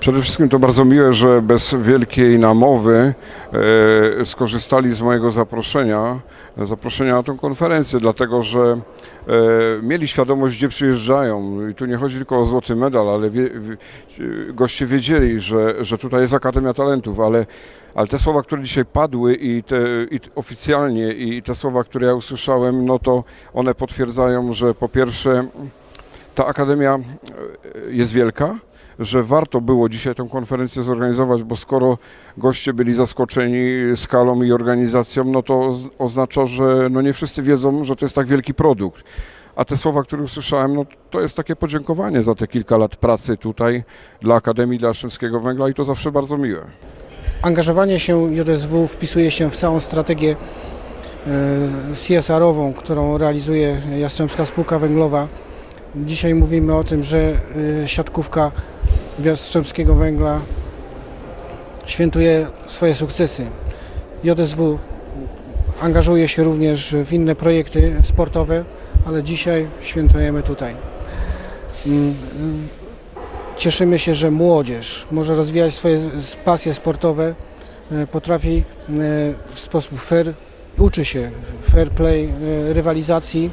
Przede wszystkim to bardzo miłe, że bez wielkiej namowy e, skorzystali z mojego zaproszenia, zaproszenia na tę konferencję, dlatego że e, mieli świadomość, gdzie przyjeżdżają. I tu nie chodzi tylko o złoty medal, ale wie, wie, goście wiedzieli, że, że tutaj jest Akademia Talentów, ale, ale te słowa, które dzisiaj padły i, te, i oficjalnie i te słowa, które ja usłyszałem, no to one potwierdzają, że po pierwsze ta Akademia e, jest wielka, że warto było dzisiaj tę konferencję zorganizować, bo skoro goście byli zaskoczeni skalą i organizacją, no to oz- oznacza, że no nie wszyscy wiedzą, że to jest tak wielki produkt. A te słowa, które usłyszałem, no to jest takie podziękowanie za te kilka lat pracy tutaj dla Akademii, dla Szymskiego Węgla i to zawsze bardzo miłe. Angażowanie się JSW wpisuje się w całą strategię e, CSR-ową, którą realizuje Jastrzębska Spółka Węglowa. Dzisiaj mówimy o tym, że e, siatkówka Jastrzębskiego Węgla świętuje swoje sukcesy. JSW angażuje się również w inne projekty sportowe, ale dzisiaj świętujemy tutaj. Mm, Cieszymy się, że młodzież może rozwijać swoje pasje sportowe, e, potrafi e, w sposób fair, uczy się fair play, e, rywalizacji.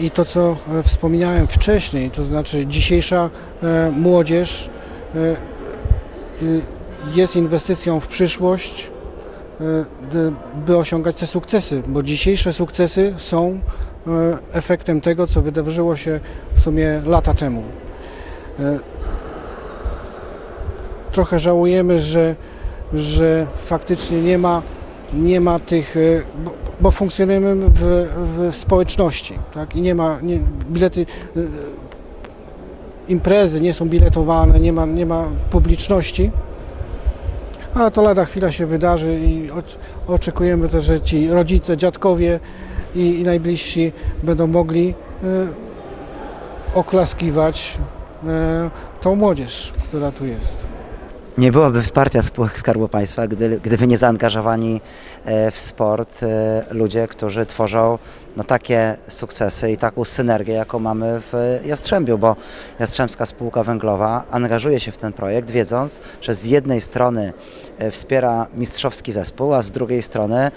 I to, co e, wspomniałem wcześniej, to znaczy dzisiejsza e, młodzież e, jest inwestycją w przyszłość, by osiągać te sukcesy, bo dzisiejsze sukcesy są efektem tego, co wydarzyło się w sumie lata temu. Trochę żałujemy, że, że faktycznie nie ma, nie ma tych, e, bo, bo funkcjonujemy w, w społeczności, tak? I nie ma, nie, bilety, e, imprezy nie są biletowane, nie ma, nie ma publiczności. Ale to lada chwila się wydarzy i oc- oczekujemy też, że ci rodzice, dziadkowie i, i najbliżsi będą mogli oklaskiwać tą młodzież, która tu jest. Nie byłoby wsparcia spółek Skarbu Państwa, gdy, gdyby nie zaangażowani e, w sport e, ludzie, którzy tworzą no, takie sukcesy i taką synergię, jaką mamy w Jastrzębiu, bo Jastrzębska Spółka Węglowa angażuje się w ten projekt, wiedząc, że z jednej strony e, wspiera mistrzowski zespół, a z drugiej strony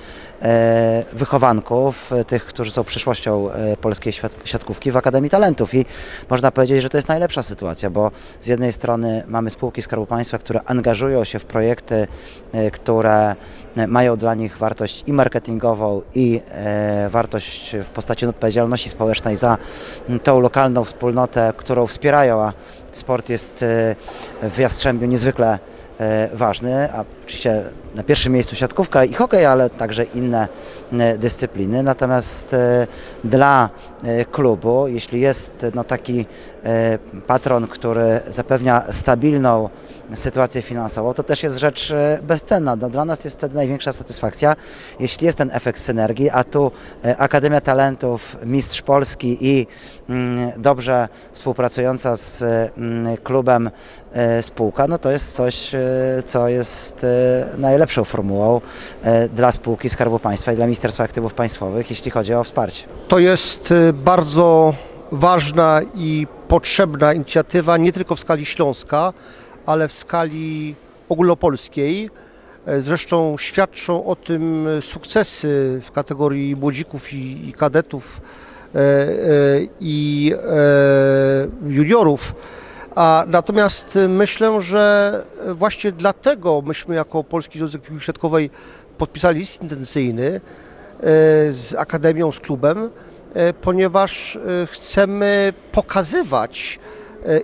wychowanków, tych, którzy są przyszłością polskiej siatkówki w Akademii Talentów. I można powiedzieć, że to jest najlepsza sytuacja, bo z jednej strony mamy spółki Skarbu Państwa, które angażują się w projekty, e, które mają dla nich wartość i marketingową, i e, wartość w postaci odpowiedzialności społecznej za tą lokalną wspólnotę, którą wspierają, a sport jest e, w Jastrzębiu niezwykle ważny, a oczywiście na pierwszym miejscu siatkówka i hokej, ale także inne e, dyscypliny. Natomiast e, dla e, klubu, jeśli jest no, taki patron, który zapewnia stabilną sytuację finansową, to też jest rzecz bezcenna. No, dla nas jest wtedy największa satysfakcja, jeśli jest ten efekt synergii, a tu Akademia Talentów, Mistrz Polski i mm, dobrze współpracująca z mm, klubem spółka, no to jest coś, co jest najlepszą formułą e, dla spółki Skarbu Państwa i dla Ministerstwa Aktywów Państwowych, jeśli chodzi o wsparcie. To jest y, bardzo ważna i potrzebna inicjatywa nie tylko w skali Śląska, ale w skali ogólnopolskiej. E, Zresztą świadczą o tym e, sukcesy w kategorii młodzików i, i kadetów e, e, i e, juniorów. A natomiast e, myślę, że właśnie dlatego myśmy jako Polski Związek Piłki Siatkowej podpisali list intencyjny e, z Akademią, z klubem, ponieważ chcemy pokazywać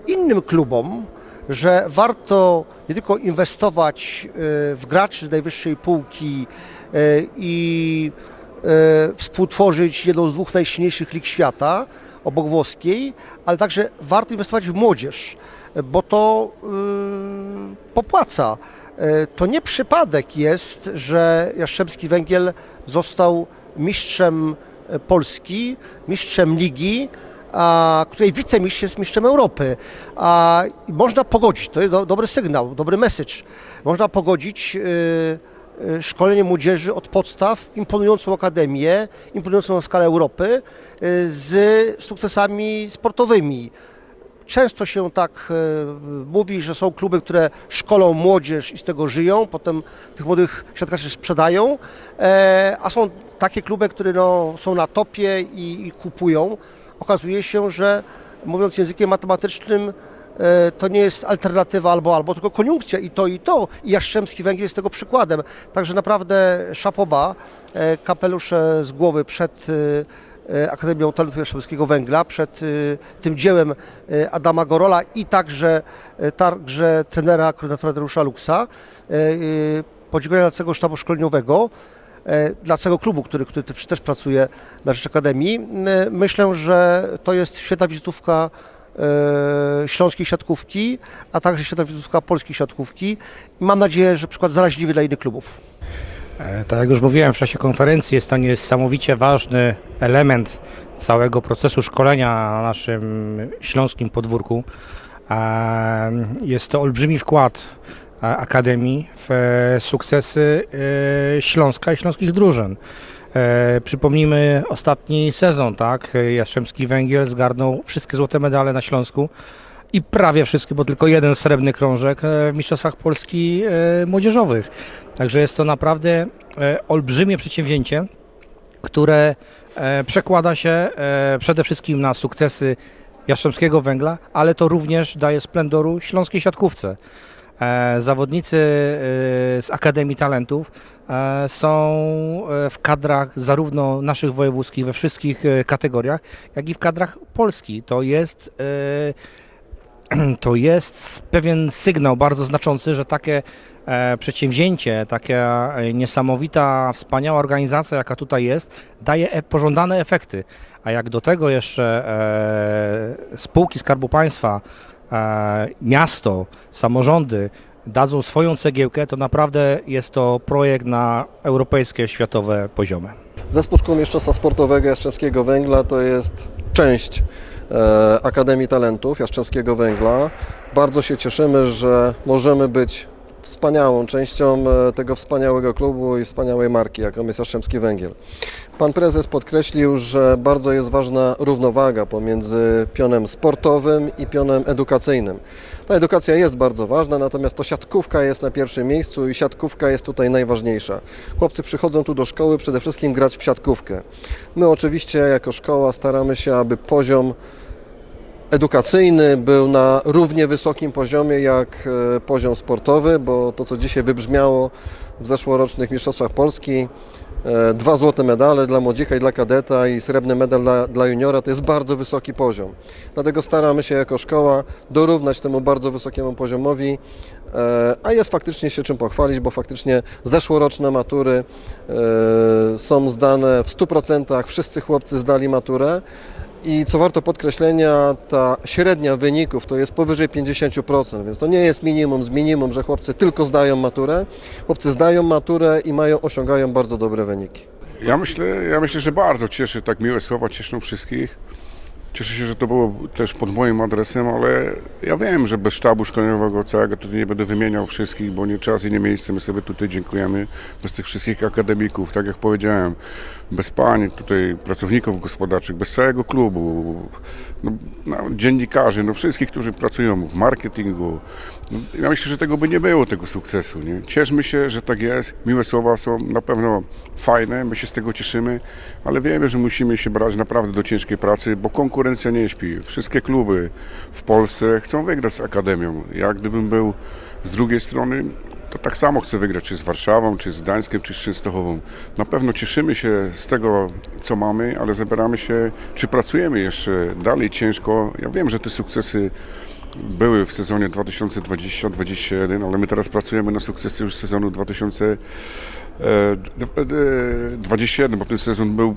innym klubom, że warto nie tylko inwestować w graczy z najwyższej półki i współtworzyć jedną z dwóch najsilniejszych lig świata, obok włoskiej, ale także warto inwestować w młodzież, bo to y, popłaca. E, To nie przypadek jest, że Jastrzębski Węgiel został mistrzem e, Polski, mistrzem ligi, a której wicemistrz jest mistrzem Europy. A można pogodzić, to jest do, dobry sygnał, dobry message. Można pogodzić szkolenie młodzieży od podstaw, imponującą akademię, imponującą na skalę Europy, e, z sukcesami sportowymi Często się tak e, mówi, że są kluby, które szkolą młodzież i z tego żyją, potem tych młodych siatkarzy sprzedają, e, a są takie kluby, które no, są na topie i, i kupują. Okazuje się, że mówiąc językiem matematycznym, to nie jest alternatywa albo albo, tylko koniunkcja i to i to. I Jastrzębski Węgiel jest tego przykładem. Także naprawdę szapoba, e, kapelusze z głowy przed e, e, Akademią Talentu Jastrzębskiego Węgla, przed e, tym dziełem e, Adama Gorola i także, e, także trenera, koordynatora Dariusza Luksa. E, e, Podziękowania dla całego sztabu szkoleniowego e, dla całego klubu, który, który też pracuje na rzecz Akademii. E, Myślę, że to jest świetna wizytówka e, śląskiej siatkówki, a także wizytówka polskiej siatkówki. Mam nadzieję, że przykład zaraźliwy dla innych klubów. E, Tak jak już mówiłem w czasie konferencji, jest to niesamowicie ważny element całego procesu szkolenia na naszym śląskim podwórku. E, Jest to olbrzymi wkład e, Akademii w e, sukcesy e, Śląska i śląskich drużyn. E, Przypomnijmy ostatni sezon, tak? Jastrzębski Węgiel zgarnął wszystkie złote medale na Śląsku i prawie wszystkie, bo tylko jeden srebrny krążek e, w Mistrzostwach Polski e, młodzieżowych. Także jest to naprawdę e, olbrzymie przedsięwzięcie, które e, przekłada się e, przede wszystkim na sukcesy Jastrzębskiego Węgla, ale to również daje splendoru śląskiej siatkówce. E, Zawodnicy e, z Akademii Talentów e, są w kadrach zarówno naszych wojewódzkich we wszystkich kategoriach, jak i w kadrach Polski. To jest to jest pewien sygnał bardzo znaczący, że takie przedsięwzięcie, taka niesamowita, wspaniała organizacja, jaka tutaj jest, daje pożądane efekty. A jak do tego jeszcze spółki Skarbu Państwa, miasto, samorządy dadzą swoją cegiełkę, to naprawdę jest to projekt na europejskie, światowe poziomy. Zespół Szkół Sportowego Jastrzębskiego Węgla to jest część e, Akademii Talentów Jastrzębskiego Węgla. Bardzo się cieszymy, że możemy być wspaniałą częścią e, tego wspaniałego klubu i wspaniałej marki, jaką jest Jastrzębski Węgiel. Pan prezes podkreślił, że bardzo jest ważna równowaga pomiędzy pionem sportowym i pionem edukacyjnym. Ta edukacja jest bardzo ważna, natomiast to siatkówka jest na pierwszym miejscu i siatkówka jest tutaj najważniejsza. Chłopcy przychodzą tu do szkoły przede wszystkim grać w siatkówkę. My oczywiście jako szkoła staramy się, aby poziom edukacyjny był na równie wysokim poziomie jak e, poziom sportowy, bo to co dzisiaj wybrzmiało w zeszłorocznych Mistrzostwach Polski, e, dwa złote medale dla młodzika i dla kadeta i srebrny medal dla, dla juniora to jest bardzo wysoki poziom. Dlatego staramy się jako szkoła dorównać temu bardzo wysokiemu poziomowi, e, a jest faktycznie się czym pochwalić, bo faktycznie zeszłoroczne matury są zdane w 100%, wszyscy chłopcy zdali maturę. I co warto podkreślenia, ta średnia wyników to jest powyżej 50%, więc to nie jest minimum z minimum, że chłopcy tylko zdają maturę. Chłopcy zdają maturę i mają, osiągają bardzo dobre wyniki. Ja myślę, ja myślę, że bardzo cieszy, tak miłe słowa cieszą wszystkich. Cieszę się, że to było też pod moim adresem, ale ja wiem, że bez sztabu szkoleniowego całego tutaj nie będę wymieniał wszystkich, bo nie czas i nie miejsce. My sobie tutaj dziękujemy. Bez tych wszystkich akademików, tak jak powiedziałem, bez pań tutaj pracowników gospodarczych, bez całego klubu, no, no, dziennikarzy, no wszystkich, którzy pracują w marketingu. No, ja myślę, że tego by nie było, tego sukcesu. Nie? Cieszmy się, że tak jest. Miłe słowa są na pewno fajne, my się z tego cieszymy, ale wiemy, że musimy się brać naprawdę do ciężkiej pracy, bo konkurencja nie śpi. Wszystkie kluby w Polsce chcą wygrać z Akademią. Ja gdybym był z drugiej strony, to tak samo chcę wygrać, czy z Warszawą, czy z Gdańskiem, czy z Częstochową. Na pewno cieszymy się z tego, co mamy, ale zabieramy się, czy pracujemy jeszcze dalej ciężko. Ja wiem, że te sukcesy były w sezonie 2020-2021, ale my teraz pracujemy na sukcesy już sezonu 2021, bo ten sezon był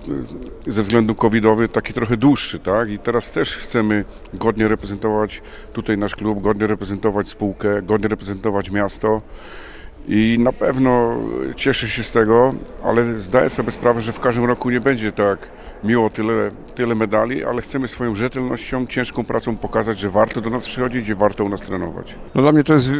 e, ze względu covidowy taki trochę dłuższy, tak? I teraz też chcemy godnie reprezentować tutaj nasz klub, godnie reprezentować spółkę, godnie reprezentować miasto. I na pewno cieszę się z tego, ale zdaję sobie sprawę, że w każdym roku nie będzie tak miło tyle, tyle medali, ale chcemy swoją rzetelnością, ciężką pracą pokazać, że warto do nas przychodzić i warto u nas trenować. No dla mnie to jest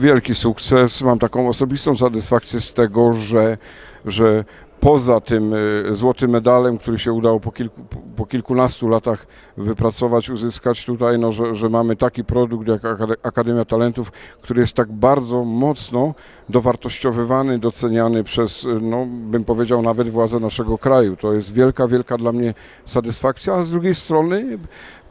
wielki sukces. Mam taką osobistą satysfakcję z tego, że, że poza tym e, złotym medalem, który się udało po, kilku, po kilkunastu latach wypracować, uzyskać tutaj, no, że, że mamy taki produkt jak Akade- Akademia Talentów, który jest tak bardzo mocno dowartościowywany, doceniany przez, e, no, bym powiedział, nawet władze naszego kraju. To jest wielka, wielka dla mnie satysfakcja, a z drugiej strony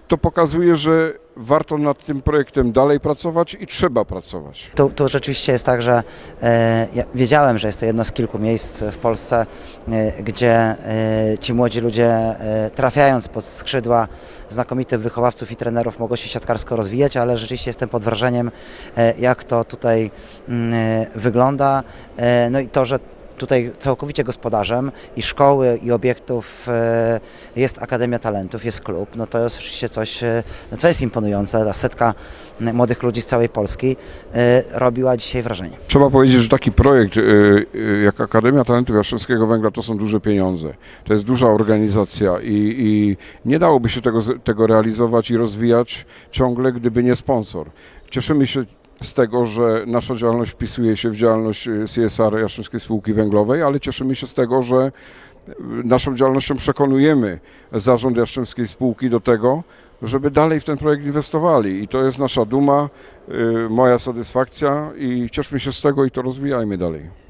to pokazuje, że warto nad tym projektem dalej pracować i trzeba pracować. Tu rzeczywiście jest tak, że e, ja wiedziałem, że jest to jedno z kilku miejsc w Polsce, e, gdzie e, ci młodzi ludzie e, trafiając pod skrzydła znakomitych wychowawców i trenerów mogą się siatkarsko rozwijać, ale rzeczywiście jestem pod wrażeniem, e, jak to tutaj mm, e, wygląda. No i to, że tutaj całkowicie gospodarzem i szkoły i obiektów e, jest Akademia Talentów, jest klub, no to jest oczywiście coś, e, no co jest imponujące. Ta setka młodych ludzi z całej Polski e, robiła dzisiaj wrażenie. Trzeba powiedzieć, że taki projekt jak Akademia Talentów Jastrzębskiego Węgla to są duże pieniądze. To jest duża organizacja i, i nie dałoby się tego, tego realizować i rozwijać ciągle, gdyby nie sponsor. Cieszymy się z tego, że nasza działalność wpisuje się w działalność y, CSR Jastrzębskiej Spółki Węglowej, ale cieszymy się z tego, że y, naszą działalnością przekonujemy zarząd Jastrzębskiej Spółki do tego, żeby dalej w ten projekt inwestowali. I to jest nasza duma, y, moja satysfakcja i cieszmy się z tego i to rozwijajmy dalej.